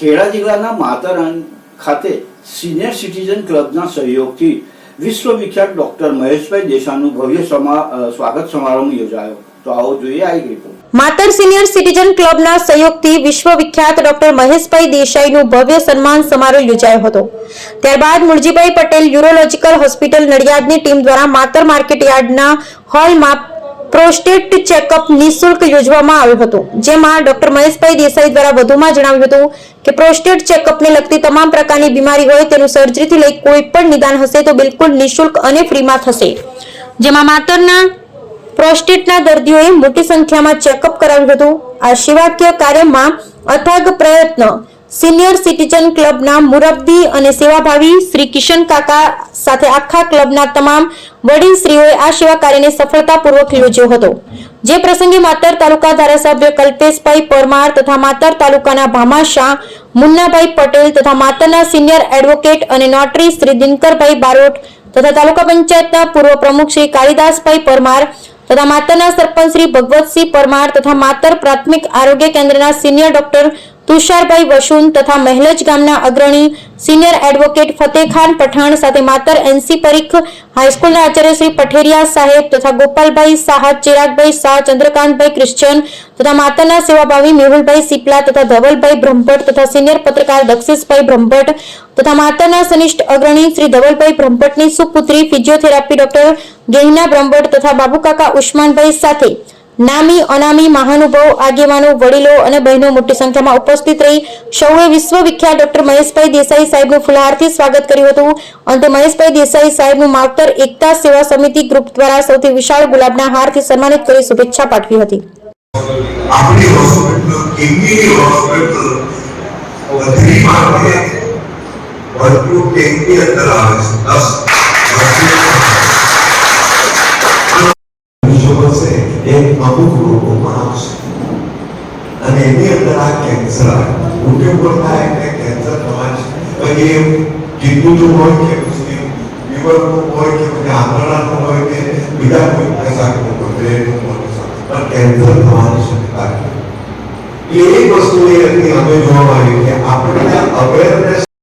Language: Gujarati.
ખેડા જિલ્લાના માતરણ ખાતે સિનિયર સિટીઝન ક્લબના સહયોગથી વિશ્વવિખ્યાત ડોક્ટર મહેશભાઈ દેસાઈનું ભવ્ય સ્વાગત સમારંભ યોજાયો. તો આવો જોઈએ આ રિપોર્ટ માતર સિનિયર સિટીઝન ક્લબના સહયોગથી વિશ્વવિખ્યાત ડોક્ટર મહેશભાઈ દેસાઈનું ભવ્ય સન્માન સમારોહ યોજાયો હતો. ત્યારબાદ મુળજીભાઈ પટેલ યુરોલોજીકલ હોસ્પિટલ નડિયાદની ટીમ દ્વારા માતર માર્કેટ યાર્ડના હોલમાં પ્રોસ્ટેટ ચેકઅપ નિઃશુલ્ક યોજવામાં આવ્યું હતું, જેમાં ડોક્ટર મહેશભાઈ દેસાઈ દ્વારા વધુમાં જણાવ્યું હતું કે પ્રોસ્ટેટ ચેકઅપને લગતી તમામ પ્રકારની બીમારી હોય તેનું સર્જરીથી લઈ કોઈ પણ નિદાન હશે તો બિલકુલ નિઃશુલ્ક અને ફ્રીમાં થશે. જેમાં માતરના પ્રોસ્ટેટના દર્દીઓએ મોટી સંખ્યામાં ચેકઅપ કરાવ્યું હતું. આ સેવાકીય કાર્યમાં અથાગ પ્રયત્ન સિનિયર સિટીઝન ક્લબના મુરબ્બી અને સેવાભાવી શ્રી કિશન કાકા સાથે આખા ક્લબના તમામ વડીલશ્રીઓએ આ સેવા કાર્યને સફળતાપૂર્વક યોજ્યો હતો. જે પ્રસંગે માતર તાલુકા ધારાસભ્ય કલ્પેશભાઈ પરમાર તથા માતર તાલુકાના ભામા મુન્નાભાઈ પટેલ તથા માતરના સિનિયર એડવોકેટ અને નોટરી શ્રી દિનકરભાઈ બારોટ તથા તાલુકા પંચાયતના પૂર્વ પ્રમુખ શ્રી કાળીદાસભાઈ પરમાર તથા માતરના સરપંચ શ્રી ભગવતસિંહ પરમાર તથા માતર પ્રાથમિક આરોગ્ય કેન્દ્રના સિનિયર ડોક્ટર તુષારભાઈ વસુન તથા મહેલજ ગામના અગ્રણી સિનિયર એડવોકેટ ફતેખાન પઠાણ સાથે માતર એનસી પરીખ હાઈસ્કૂલના આચાર્ય શ્રી પઠેરિયા સાહેબ તથા ગોપાલભાઈ શાહ, ચિરાગભાઈ શાહ, ચંદ્રકાંતભાઈ ક્રિશ્ચન તથા માતાના સેવાભાવી મેહુલભાઈ સિપલા તથા ધવલભાઈ બ્રહ્મભટ્ટ તથા સિનિયર પત્રકાર દક્ષેશભાઈ બ્રહ્મભટ્ટ તથા માતાના સનિષ્ઠ અગ્રણી શ્રી ધવલભાઈ બ્રહ્મભટ્ટની સુપુત્રી ફિઝિયોથેરાપી ડોક્ટર ગેહિના બ્રહ્મભટ્ટ તથા બાબુકાકા ઉસ્માનભાઈ સાથે નામી, અનામી, મહાનુભાવ, આગેવાનો, વડીલો અને બહેનો મોટી સંખ્યામાં ઉપસ્થિત રહી સૌએ વિશ્વવિખ્યાત ડોક્ટર મહેશભાઈ દેસાઈ સાહેબનું ફુલહારથી સ્વાગત કર્યું હતું. અંતે મહેશભાઈ દેસાઈ સાહેબનું માવતર એકતા સેવા સમિતિ ગ્રુપ દ્વારા સૌથી વિશાળ ગુલાબના હારથી સન્માનિત કરી શુભેચ્છા પાઠવી હતી. આપણી હોસ્પિટલ કિડની હોસ્પિટલ ટેન્કની અંદર આવે છે. વર્ષો હશે એ અમુક રોગોમાં આવશે અને એની અંદર આ કેન્સર આવે મોટે મોટા એટલે કેન્સર થવા છે પછી એ કિડનીનું હોય કે પછી લીવરનું હોય કે પછી આંતરડાનું હોય કે બીજા કોઈ પ્રકારનું હોય બ્રેનનું હોય પણ કેન્સર થવાની શક્યતા છે એ એક વસ્તુ એ હતી અમે જોવા આવી કે આપણે અવેરનેસ